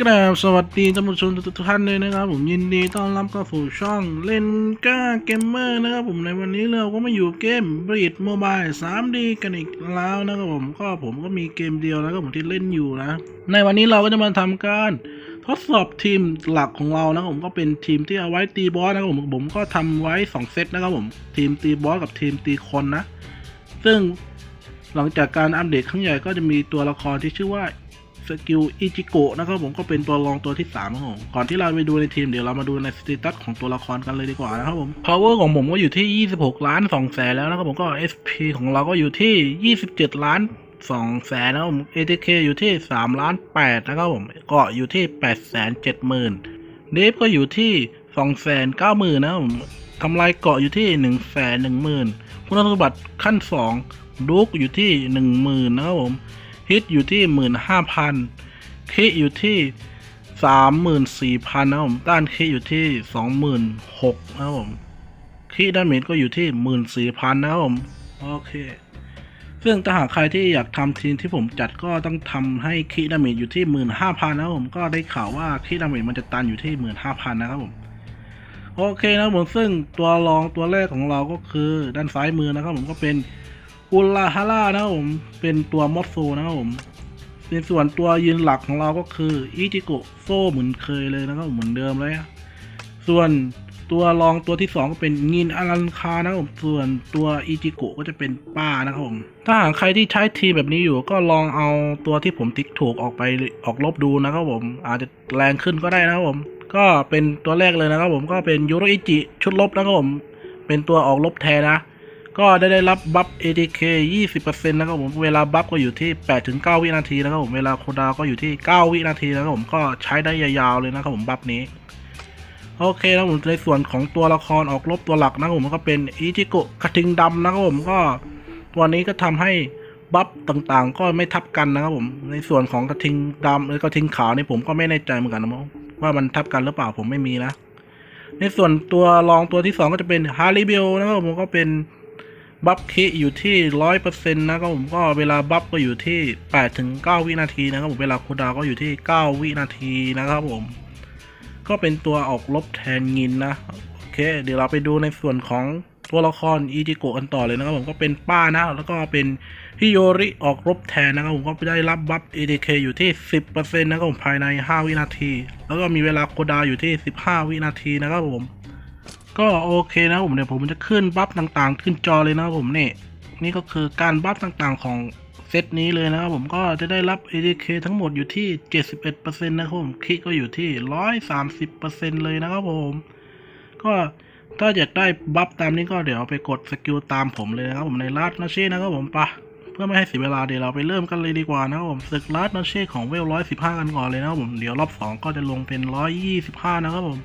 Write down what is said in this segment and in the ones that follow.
กราบสวัสดีท่านผู้ชมทุกท่านเลยนะครับ ผมยินดีต้อนรับเข้าสู่ช่องเล่นก้าเกมเมอร์นะครับผมในวันนี้เราก็มาอยู่เกมบริดโมบาย 3D กันอีกแล้วนะครับผมก็ผมก็มีเกมเดียวนะครับผมที่เล่นอยู่นะ ในวันนี้เราก็จะมาทำการทดสอบทีมหลักของเรานะครับผมก็เป็นทีมที่เอาไว้ตีบอสนะครับผมผมก็ทำไว้สองเซตนะครับผมทีมตีบอสกับทีมตีคนนะ ซึ่งหลังจากการอัปเดตครั้งใหญ่ก็จะมีตัวละครที่ชื่อว่า สกิลอิจิโกะนะครับผมก็เป็นตัวรองตัวที่3ครับผมก่อนที่เราไปดูในทีมเดี๋ยวเรามาดูในสเตตัสของตัวละครกันเลยดีกว่านะครับผม power ของผมก็อยู่ที่ 26 ล้าน2แสนแล้วนะครับผมก็ SP ของเราก็อยู่ที่ 27 ล้าน2แสนนะครับผม ATK อยู่ที่3ล้าน8นะครับผมก็อยู่ที่8แสน7หมื่นเดฟก็อยู่ที่2แสน9หมื่นนะครับผมทำลายเกาะอยู่ที่1แสน1หมื่นคุณสมบัติขั้น2ดุกอยู่ที่1หมื่นนะครับผม ฮิตอยู่ที่หมื่นห้าพันคิอยู่ที่สามหมื่นสี่พันนะผมต้านคิอยู่ที่สองหมื่นหกนะผมคิด้านเมจก็อยู่ที่หมื่นสี่พันนะผมโอเค ซึ่งถ้าหากใครที่อยากทำทีมที่ผมจัดก็ต้องทำให้คิดาเมจอยู่ที่หมื่นห้าพันนะผมก็ได้ข่าวว่าคิดาเมจมันจะตันอยู่ที่หมื่นห้าพันนะครับผมโอเคนะผมซึ่งตัวรองตัวแรกของเราก็คือด้านซ้ายมือนะครับผมก็เป็น อุลาฮาร่านะครับผมเป็นตัวมอสโซนะครับผมในส่วนตัวยืนหลักของเราก็คืออิจิโกโซเหมือนเคยเลยนะครับผมเหมือนเดิมเลยอะส่วนตัวรองตัวที่สองก็เป็นงินอารันคานะครับผมส่วนตัวอิจิโกก็จะเป็นป้านะครับผมถ้าหากใครที่ใช้ทีมแบบนี้อยู่ก็ลองเอาตัวที่ผมติ๊กถูกออกไปออกลบดูนะครับผมอาจจะแรงขึ้นก็ได้นะครับผม ก็เป็นตัวแรกเลยนะครับผมก็เป็นยูโรอิจิชุดลบนะครับผมเป็นตัวออกลบแทนนะ ก็ได้ได้รับบัฟ ATK 20%นะครับผมเวลาบัฟก็อยู่ที่ 8-9 วินาทีนะครับผมเวลาโคดาวก็อยู่ที่ 9 วินาทีนะครับผมก็ใช้ได้ยาวๆเลยนะครับผมบัฟนี้โอเคนะผมในส่วนของตัวละครออกรบตัวหลักนะครับผมก็เป็นอิจิโกะกระทิงดำนะครับผมก็ตัวนี้ก็ทำให้บัฟต่างๆ ก็ไม่ทับกันนะครับผมในส่วนของกระทิงดำหรือกระทิงขาวนี่ผมก็ไม่แน่ใจเหมือนกันนะว่ามันทับกันหรือเปล่าผมไม่มีนะในส่วนตัวรองตัวที่สองก็จะเป็นฮาริเบลนะครับผมก็เป็น บัฟคิอยู่ที่ร้อยเปอร์เซ็นต์นะครับผมก็เวลาบัฟก็อยู่ที่แปดถึงเก้าวินาทีนะครับผมเวลาคูดาวก็อยู่ที่เก้าวินาทีนะครับผม ก็เป็นตัวออกลบแทนงินนะโอเค เดี๋ยวเราไปดูในส่วนของตัวละครอีจิโกะกันต่อเลยนะครับผมก็เป็นป้านะ แล้วก็เป็นฮิโยริออกรบแทนนะครับผมก็ได้รับบัฟ ADK อยู่ที่ 10%นะครับผมภายใน 5 วินาที แล้วก็มีเวลาโคดาอยู่ที่ 15 วินาทีนะครับผม ก็โอเคนะผมเดี๋ยวผมจะขึ้นบัฟต่างๆ ขึ้นจอเลยนะครับผมนี่นี่ก็คือการบัฟต่างๆของเซตนี้เลยนะครับผมก็จะได้รับ ADK ทั้งหมดอยู่ที่ 71%นะครับผมคิก็อยู่ที่ 130%เลยนะครับผม ก็ถ้าอยากได้บัฟตามนี้ก็เดี๋ยวไปกดสกิลตามผมเลยนะครับผมในลาดนาเช่นะครับผมปะเพื่อไม่ให้เสียเวลาเดี๋ยวเราไปเริ่มกันเลยดีกว่านะครับผมศึกลาดนาเช่ของเวล 115 กันก่อนเลยนะครับผมเดี๋ยวรอบ 2 ก็จะลงเป็น 125 นะครับผม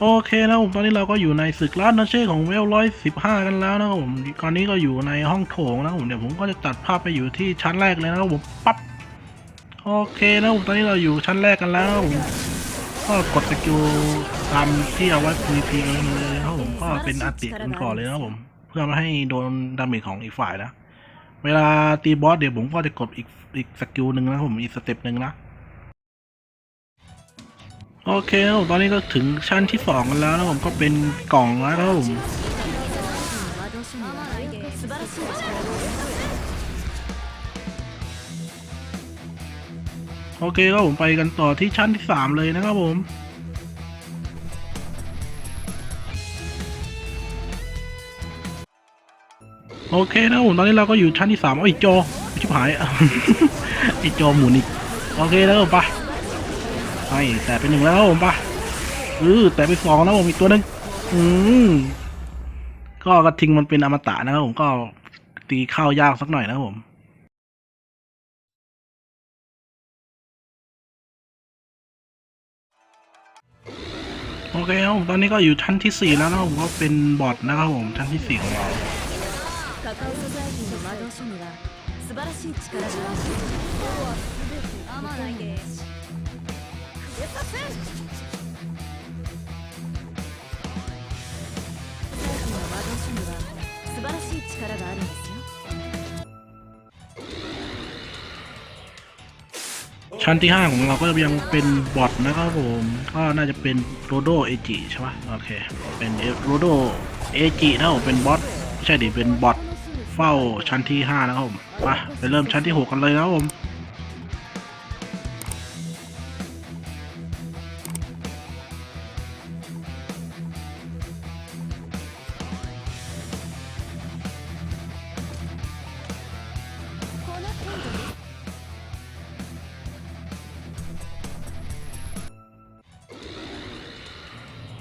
โอเคนะผมตอนนี้เราก็อยู่ในศึกลาดนาเช่ของเวลร้อยสิบห้ากันแล้วนะครับผมตอนนี้ก็อยู่ในห้องโถงนะครับผมเดี๋ยวผมก็จะตัดภาพไปอยู่ที่ชั้นแรกเลยนะครับผมปั๊บโอเคนะผมตอนนี้เราอยู่ชั้นแรกกันแล้วผมก็กดสกิลตามที่เอาไว้ PVP กันเลยนะครับผมก็เป็นอัติกันก่อนเลยนะครับผม เพื่อไม่ให้โดนดาเมจของอีกฝ่ายนะ เวลาตีบอสเดี๋ยวผมก็จะกดอีกอีกสกิลหนึ่งนะครับผมอีกสเต็ปหนึ่งนะ โอเคครับผมตอนนี้ก็ถึงชั้นที่สองกันแล้วนะผมก็เป็นกล่องแล้วครับผมโอเคครับผมไปกันต่อที่ชั้นที่สามเลยนะครับผมโอเคนะผมตอนนี้เราก็อยู่ชั้นที่สามอาอีกโจชิบหายอีกโอหมุนอีกโอเคแล้วไป ไปแต่เป็นหนึ่งแล้วครับผมปเออแต่ไปสองแล้วผมอีกตัวหนึ่งอืมก็กระทิงมันเป็นอมตะนะครับผมก็ตีเข้ายากสักหน่อยนะครับผมโอเคครับตอนนี้ก็อยู่ชั้นที่สี่แล้วนะครับผมก็เป็นบอทนะครับผมชั้นที่สี่ของเรา ชั้นที่ห้าของเราก็ยังเป็นบอทนะครับผม ก็น่าจะเป็นโรโดเอจิใช่ปะโอเค เป็นโรโดเอจินะผมเป็นบอทใช่ดิเป็นบอทเฝ้าชั้นที่ห้านะครับผมไปเริ่มชั้นที่ 6 กันเลยนะครับผม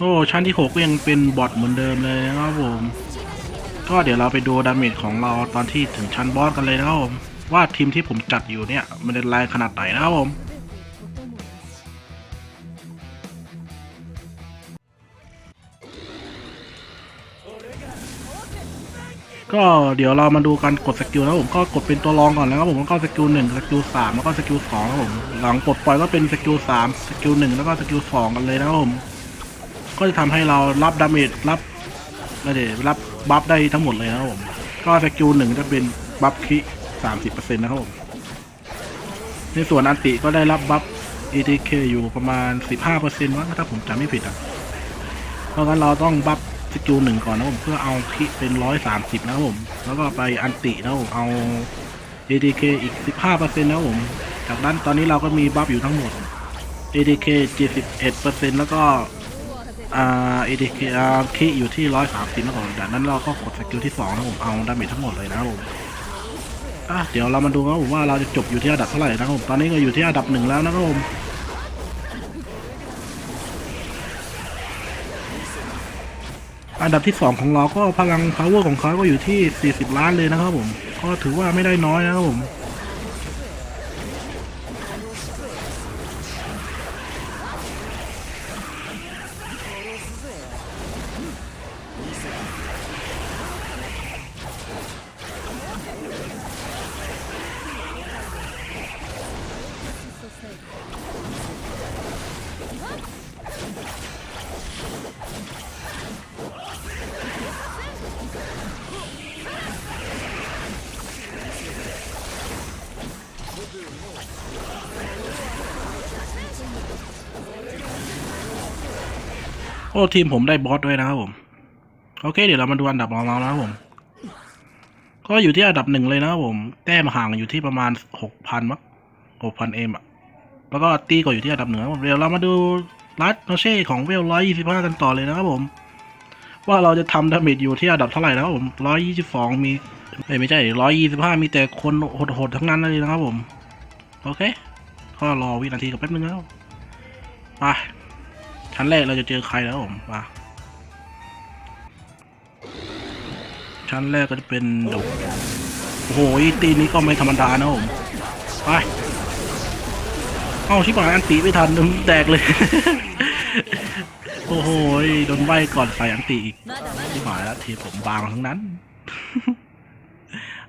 โอ้ชั้นที่ 6 ก็ยังเป็นบอทเหมือนเดิมเลยนะครับผม ก็เดี๋ยวเราไปดูดาเมจของเราตอนที่ถึงชั้นบอสกันเลยนะครับผมว่าทีมที่ผมจัดอยู่เนี่ย มันเป็นแรงขนาดไหนนะครับผมก็เดี๋ยวเรามาดูการกดสกิลนะผมก็กดเป็นตัวรองก่อนนะครับผมแล้วก็สกิลหนึ่งสกิลสามแล้วก็สกิลสองนะผมหลังกดปล่อยก็เป็นสกิลสามสกิลหนึ่งแล้วก็สกิลสองกันเลยนะครับผม ก็จะทำให้เรารับดาเมจรับก็เดี๋ยวรับบัฟได้ทั้งหมดเลยนะครับผม ก็สกิลหนึ่งจะเป็นบัฟคิสามสิบเปอร์เซ็นต์นะครับผมในส่วนอันติก็ได้รับบัฟ ETK อยู่ประมาณสิบห้าเปอร์เซ็นต์ว่าถ้าผมจำไม่ผิดอะ เพราะงั้นเราต้องบัฟสกิลหนึ่งก่อนนะผมเพื่อเอาคิเป็นร้อยสามสิบนะครับผม แล้วก็ไปอันตินะผมเอา ADK อีกสิบห้าเปอร์เซ็นต์นะครับผม จากนั้นตอนนี้เราก็มีบัฟอยู่ทั้งหมด ADK เจ็ดสิบเอ็ดเปอร์เซ็นต์แล้วก็ อ่า ADK อ่าคิอยู่ที่ร้อยสามสิบนะครับผมจากนั้นเราก็กดสกิลที่สองนะผมเอาดาเมจทั้งหมดเลยนะครับผมอะเดี๋ยวเรามาดูนะผมว่าเราจะจบอยู่ที่อันดับเท่าไหร่นะครับผมตอนนี้ก็อยู่ที่อันดับหนึ่งแล้วนะครับผมอันดับที่สองของเราก็พลัง power ของเขาก็อยู่ที่ 40 ล้านเลยนะครับผม ก็ถือว่าไม่ได้น้อยนะครับผม อ้ทีมผมได้บอสด้วยนะครับผม โอเค เดี๋ยวเรามาดูอันดับของเรานะครับผม ก็อยู่ที่อันดับหนึ่งเลยนะครับผม แต้มห่างอยู่ที่ประมาณหกพันมั้งหกพันเอ็มอะแล้วก็ตีก็อยู่ที่อันดับหนึ่งครับผมเดี๋ยวเรามาดูรัดโนเช่ของเวลร้อยยี่สิบห้ากันต่อเลยนะครับผม ว่าเราจะทำดาเมจอยู่ที่อันดับเท่าไหร่นะครับผมร้อยยี่สิบสองมีเอ้ยไม่ใช่ร้อยยี่สิบห้ามีแต่คนโหดๆทั้งนั้นเลยนะครับผม โอเค ก็รอวินาทีกับแป๊บนึงนะครับไป ชั้นแรกเราจะเจอใครแล้วผมมาชั้นแรกก็จะเป็นดกโอ้โหตีนี้ก็ไม่ธรรมดานะผมไปเอ้าชิบหายอันตีไม่ทันนึงแตกเลย โอ้โหโดนใบก่อนใส่อันตีอีกชิบหายแล้วทีผมบางทั้งนั้น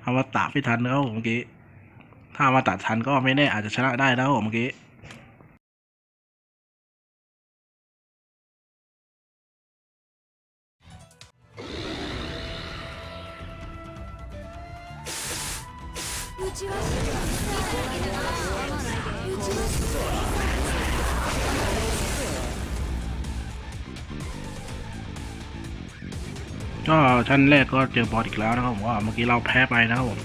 เอามาตะไม่ทันแล้วผมเมื่อกี้ถ้ามาตัดทันก็ไม่แน่อาจจะชนะได้แล้วเมื่อกี้ ก็ชั้นแรกก็เจอบอสอีกแล้วนะครับผมว่าเมื่อกี้เราแพ้ไปนะครับผม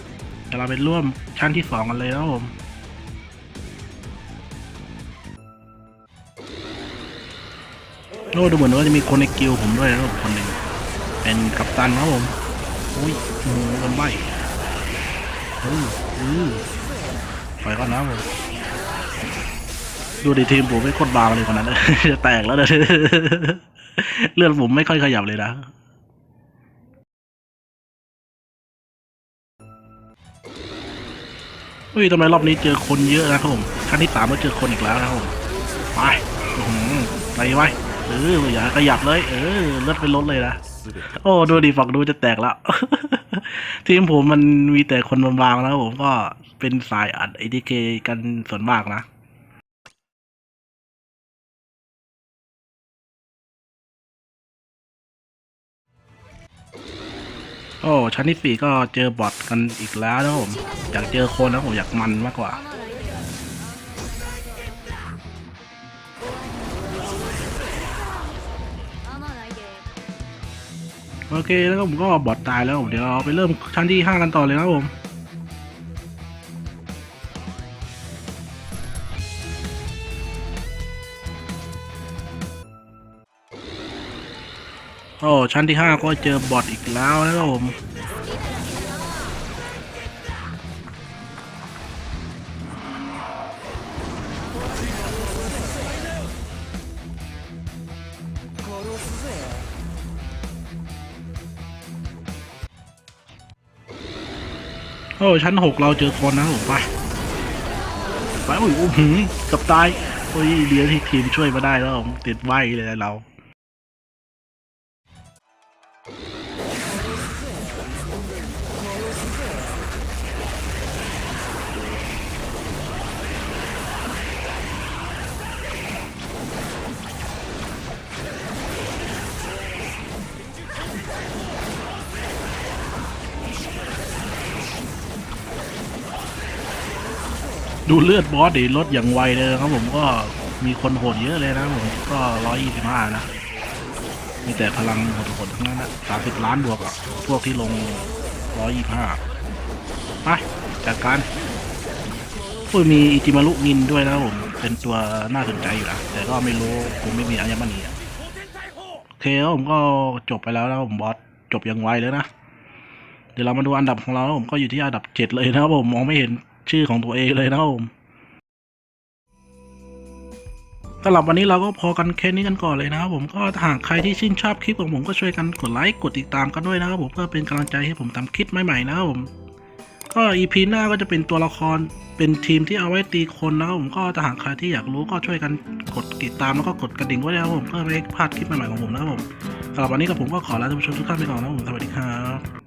เดี๋ยวเราไปร่วมชั้นที่สองกันเลยนะครับผมโอ้ดูเหมือนว่าจะมีคนในกิลผมด้วยนะครับคนหนึ่งเป็นกัปตันนะครับผมอุ้ยโอ้โหโดนใบ อืออือปก่อนนะผมดูดิทีมผมไม่โคตรบางเลยคนนั้นจะแตกแล้วเนี่ยเลือดผมไม่ค่อยขยับเลยนะเฮ้ยทำไมรอบนี้เจอคนเยอะนะครับผมชั้นที่สามก็เจอคนอีกแล้วนะครับผมไปไปไว้เอออย่าขยับเลย เออเลือดเป็นเลยนะ โอ้ดูดิฝักดูจะแตกแล้ว ทีมผมมันมีแต่คนบางๆนะครับผมก็เป็นสายอัดไอทีเคกันส่วนมากนะโอ้ชั้นที่สี่ก็เจอบอทกันอีกแล้วนะผมอยากเจอคนนะผมอยากมันมากกว่า โอเคแล้วก็ผมก็บอดตายแล้วเดี๋ยวเราไปเริ่มชั้นที่ห้ากันต่อเลยนะครับผมโอ้ชั้นที่ห้าก็เจอบอดอีกแล้วนะครับผม โอ้ชั้นหกเราเจอคนนะผมไปไปโอ้ยโอ้โหกับตายโอ้ยเดียวที่ทีมช่วยมาได้แล้วผมติดไว้เลยเรา ดูเลือดบอสดิลดอย่างไวเลยครับผมก็มีคนโหดเยอะเลยนะผมก็ร้อยยี่สิบห้านะ มีแต่พลังโหดๆทั้งนั้นนะสามสิบล้านบวกอะพวกที่ลงร้อยยี่ห้าไปจัดการอุ้ยมีอิจิมารุนินด้วยนะผม เป็นตัวน่าสนใจอยู่นะ แต่ก็ไม่รู้ผมไม่มีอัญมณีอะโอเคแล้วผมก็จบไปแล้วนะครับผมบอสจบอย่างไวเลยนะ เดี๋ยวเรามาดูอันดับของเราผมก็อยู่ที่อันดับเจ็ดเลยนะครับผมมองไม่เห็น ชื่อของตัวเองเลยนะครับผมสำหรับวันนี้เราก็พอกันแค่นี้กันก่อนเลยนะครับผมก็หากใครที่ชื่นชอบคลิปของผมก็ช่วยกันกดไลค์กดติดตามกันด้วยนะครับผมเพื่อเป็นกำลังใจให้ผมทำคลิปใหม่ๆนะครับผมก็อีพีหน้าก็จะเป็นตัวละครเป็นทีมที่เอาไว้ตีคนนะครับผมก็ถ้าหากใครที่อยากรู้ก็ช่วยกันกดติดตามแล้วก็กดกระดิ่งไว้นะครับผมเพื่อไม่พลาดคลิปใหม่ๆของผมนะครับผมสำหรับวันนี้กับผมก็ขอลาท่านผู้ชมทุกท่านไปก่อนนะครับผมสวัสดีครับ